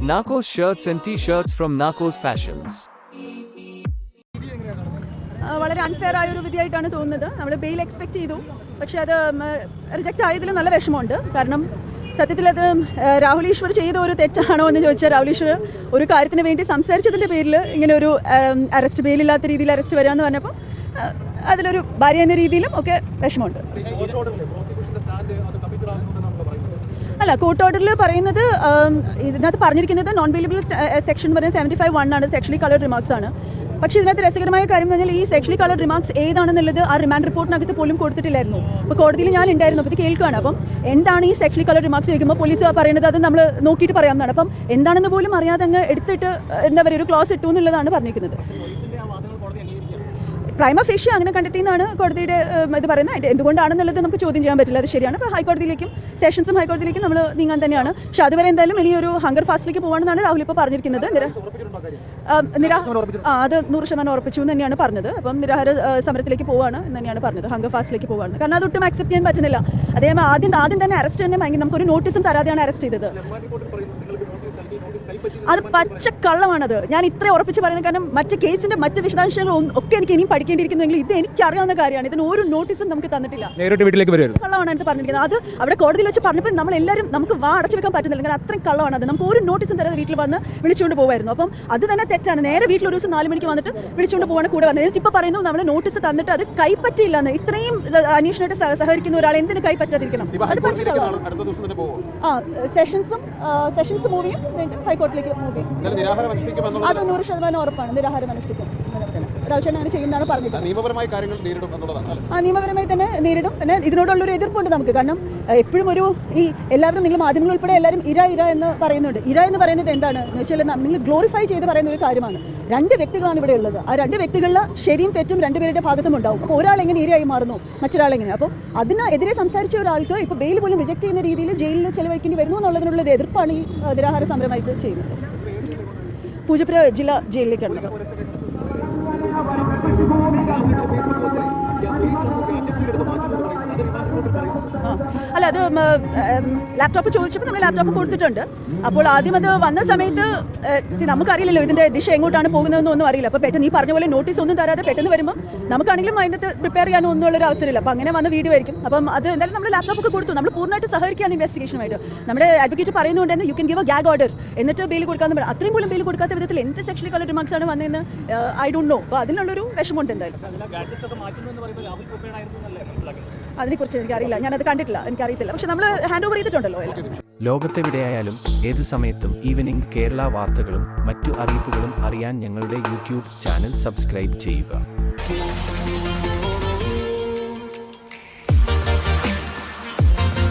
Narcos shirts and t-shirts from Narcos Fashions. വളരെ unfair ആയ ഒരു വിധിയായിട്ടാണ് തോന്നുന്നത്. നമ്മൾ ബെയിൽ എക്സ്പെക്ട് ചെയ്തു. പക്ഷേ അത് റിജക്റ്റ് ആയതിൽ നല്ല വിഷമമുണ്ട്. കാരണം സത്യത്തിൽ അത് രാഹുൽ ഈശ്വർ ചെയ്ത ഒരു തെറ്റാണോ എന്ന് ചോദിച്ചാൽ രാഹുൽ ഈശ്വർ ഒരു കാര്യത്തിന് വേണ്ടി സംസാരിച്ചതിന്റെ പേരിൽ ഇങ്ങനെ ഒരു അറസ്റ്റ് ബെയിലില്ലാത്ത രീതിയിൽ അറസ്റ്റ് വരാമെന്ന് പറഞ്ഞപ്പോൾ അതിലൊരു ഭാര്യ എന്ന രീതിയിലും ഒക്കെ വിഷമമുണ്ട്. അല്ല കോർട്ട് പറയുന്നത് ഇതിനകത്ത് പറഞ്ഞിരിക്കുന്നത് നോൺ വെയിലബിൾ സെക്ഷൻ പറയുന്നത് സെവന്റി ഫൈവ് വൺ ആണ് സെക്ഷലി കളർ റിമാർക്സ് ആണ്. പക്ഷേ ഇതിനകത്ത് രസകരമായ കാര്യം എന്ന് പറഞ്ഞാൽ ഈ സെക്ഷലി കളർ റിമാർക്സ് ഏതാണെന്നുള്ളത് ആ റിമാൻഡ് റിപ്പോർട്ടിനകത്ത് പോലും കൊടുത്തിട്ടില്ലായിരുന്നു. അപ്പോൾ കോടതിയിൽ ഞാൻ ഉണ്ടായിരുന്നു അപ്പോൾ ഇത് കേൾക്കുകയാണ്. അപ്പം എന്താണ് ഈ സെക്ഷലി കളർ റിമാർക്സ് ചോദിക്കുമ്പോൾ പോലീസ് പറയുന്നത് അത് നമ്മൾ നോക്കിയിട്ട് പറയാവുന്നതാണ്. അപ്പം എന്താണെന്ന് പോലും അറിയാതെ അങ്ങ് എടുത്തിട്ട് എന്താ പറയുക ഒരു ക്ലോസ് ഇട്ടു എന്നുള്ളതാണ് പറഞ്ഞിരിക്കുന്നത്. പ്രൈമ ഫിഷ് അങ്ങനെ കണ്ടെത്തിയെന്നാണ് കോടതിയുടെ ഇത് പറയുന്നത്. അതിന്റെ എന്തുകൊണ്ടാണെന്നുള്ളത് നമുക്ക് ചോദ്യം ചെയ്യാൻ പറ്റില്ല. അത് ശരിയാണ്. അപ്പോൾ ഹൈക്കോടതിയിലേക്കും സെഷൻസും ഹൈക്കോടതിയിലേക്കും നമ്മൾ നീങ്ങാൻ തന്നെയാണ്. പക്ഷെ അതുവരെ എന്തായാലും ഇനി ഒരു ഹങ്കർ ഫാസ്റ്റിലേക്ക് പോകണമെന്നാണ് രാഹുൽ ഇപ്പോൾ പറഞ്ഞിരിക്കുന്നത്. നിര- അത് നൂറ് ശതമാനം ഉറപ്പിച്ചു എന്ന് തന്നെയാണ് പറഞ്ഞത്. അപ്പം നിരാഹാര സമരത്തിലേക്ക് പോവാണ് എന്ന് തന്നെയാണ് പറഞ്ഞത്. ഹങ്കർ ഫാസ്റ്റിലേക്ക് പോവാണ്. കാരണം അതൊട്ടും അക്സെപ്റ്റ് ചെയ്യാൻ പറ്റുന്നില്ല. അദ്ദേഹം ആദ്യം ആദ്യം തന്നെ അറസ്റ്റ് തന്നെ ഭയങ്കര നമുക്കൊരു നോട്ടീസും തരാതെയാണ് അറസ്റ്റ് ചെയ്തത്. അത് പച്ച പച്ചക്കള്ളമാണത് ഞാൻ ഇത്ര ഉറപ്പിച്ച് പറയുന്നത് കാരണം മറ്റ് കേസിന്റെ മറ്റ് വിശദാംശങ്ങൾ ഒക്കെ എനിക്ക് ഇനിയും പഠിക്കേണ്ടിയിരിക്കുന്നെങ്കിൽ ഇത് എനിക്ക് അറിയാവുന്ന കാര്യമാണ്. ഇതിന് ഒരു നോട്ടീസും നമുക്ക് തന്നിട്ടില്ല. നേരിട്ട് വീട്ടിലേക്ക് കള്ളമാണ് എനിക്ക് പറഞ്ഞിരിക്കുന്നത്. അത് അവിടെ കോടതിയിൽ വെച്ച് പറഞ്ഞപ്പോൾ നമ്മൾ എല്ലാവരും നമുക്ക് വാ അടച്ചു വെക്കാൻ പറ്റുന്നില്ല. കാരണം അത്രയും കള്ളമാണ് അത് നമുക്ക് ഒരു നോട്ടീസും തരാതെ വീട്ടിൽ വന്ന് വിളിച്ചുകൊണ്ട് പോകുമായിരുന്നു. അപ്പം അത് തന്നെ തെറ്റാണ്. നേരെ വീട്ടിൽ ഒരു ദിവസം നാല് മണിക്ക് വന്നിട്ട് വിളിച്ചുകൊണ്ട് പോകാൻ കൂടെ വന്നത്. ഇപ്പോൾ പറയുന്നു നമ്മൾ നോട്ടീസ് തന്നിട്ട് അത് കൈപ്പറ്റിയില്ലെന്ന്. ഇത്രയും അന്വേഷണമായിട്ട് സഹകരിക്കുന്ന ഒരാൾ എന്തിന് കൈപ്പറ്റാതിരിക്കണം? അത് പറ്റില്ല. അടുത്ത ദിവസം പോകും ആ സെഷൻസും സെഷൻസ് മൂവിയും ഹൈക്കോടതിയിലേക്ക് മൂവ് ചെയ്യും നിരാഹാരം അനുഷ്ഠിക്കുമെന്നുള്ള അത് നൂറ് ശതമാനം ഉറപ്പാണ്. നിരാഹാരം അനുഷ്ഠിക്കും. രാജേഷൻ അങ്ങനെ ചെയ്യുന്നതാണ് പറഞ്ഞത് നിയമപരമായ കാര്യങ്ങൾ നേരിടും എന്നുള്ളതാണ് ആ നിയമപരമായി തന്നെ നേരിടും. പിന്നെ ഇതിനോടുള്ളൊരു എതിർപ്പുണ്ട് നമുക്ക്. കാരണം എപ്പോഴും ഒരു ഈ എല്ലാവരും നിങ്ങൾ മാധ്യമങ്ങൾ ഉൾപ്പെടെ എല്ലാവരും ഇര ഇര എന്ന് പറയുന്നുണ്ട്. ഇര എന്ന് പറയുന്നത് എന്താണ്? എന്ന് വെച്ചാൽ നിങ്ങൾ ഗ്ലോറിഫൈ ചെയ്ത് പറയുന്ന ഒരു കാര്യമാണ്. രണ്ട് വ്യക്തികളാണ് ഇവിടെ ഉള്ളത്. ആ രണ്ട് വ്യക്തികളിലെ ശരിയും തെറ്റും രണ്ടുപേരുടെ ഭാഗത്തും ഉണ്ടാവും. അപ്പോൾ ഒരാൾ എങ്ങനെ ഇരയായി മാറുന്നു? മറ്റൊരാൾ എങ്ങനെ അപ്പോൾ അതിനെതിരെ സംസാരിച്ച ഒരാൾക്ക് ഇപ്പോൾ ബെയിൽ പോലും റിജക്ട് ചെയ്യുന്ന രീതിയിൽ ജയിലിൽ ചെലവഴിക്കേണ്ടി വരുന്നു എന്നുള്ളതിനുള്ള ഒരു എതിർപ്പാണ് ഈ നിരാഹാര സമരമായിട്ട് ചെയ്യുന്നത്. പൂജപ്പുര ജില്ലാ ജയിലിലേക്കാണ്. ആ. അത് ലാപ്ടോപ്പ് ചോദിച്ചപ്പോൾ നമ്മൾ ലാപ്ടോപ്പ് കൊടുത്തിട്ടുണ്ട്. അപ്പോൾ ആദ്യം അത് വന്ന സമയത്ത് നമുക്കറിയില്ലല്ലോ ഇതിന്റെ ദിശ എങ്ങോട്ടാണ് പോകുന്നതെന്ന് ഒന്നും അറിയില്ല. അപ്പോൾ പെട്ടെന്ന് ഈ പറഞ്ഞ പോലെ നോട്ടീസ് ഒന്നും തരാതെ പെട്ടെന്ന് വരുമ്പോൾ നമുക്കാണെങ്കിലും അതിനകത്ത് പ്രിപ്പയർ ചെയ്യാനോ ഒന്നും ഉള്ളൊരു അവസരമില്ല. അപ്പോൾ അങ്ങനെ വന്ന വീട് ആയിരിക്കും. അപ്പം അത് എന്തായാലും നമ്മൾ ലാപ്ടോപ്പ് ഒക്കെ കൊടുത്തു. നമ്മൾ പൂർണമായിട്ട് സഹകരിക്കുകയാണ് ഇൻവെസ്റ്റിഗേഷനുമായിട്ട് നമ്മുടെ advocate പറയുന്നുണ്ടെന്ന് you can give a gag order എന്നിട്ട് ബെയിൽ കൊടുക്കാൻ പറയും അത്രയും പോലും ബെയിൽ കൊടുക്കാത്ത വിധത്തിൽ എന്ത് സെക്ഷലി കളർ റിമാർക്സ് ആണ് വന്നതെന്ന് ഐ ഡോണ്ട് നോ അപ്പോൾ അതിനുള്ളൊരു വിഷമമുണ്ട് എന്തായാലും. അതിനെക്കുറിച്ച് എനിക്കറിയില്ല. ഞാനത് കണ്ടിട്ടില്ല. എനിക്കറിയത്തില്ല. പക്ഷെ നമ്മൾ ഹാൻഡ് ഓവർ ചെയ്തിട്ടുണ്ടല്ലോ ലോകത്തെവിടെയായാലും ഏത് സമയത്തും ഈവനിംഗ് കേരള വാർത്തകളും മറ്റു അറിയിപ്പുകളും അറിയാൻ ഞങ്ങളുടെ യൂട്യൂബ് ചാനൽ സബ്സ്ക്രൈബ് ചെയ്യുക.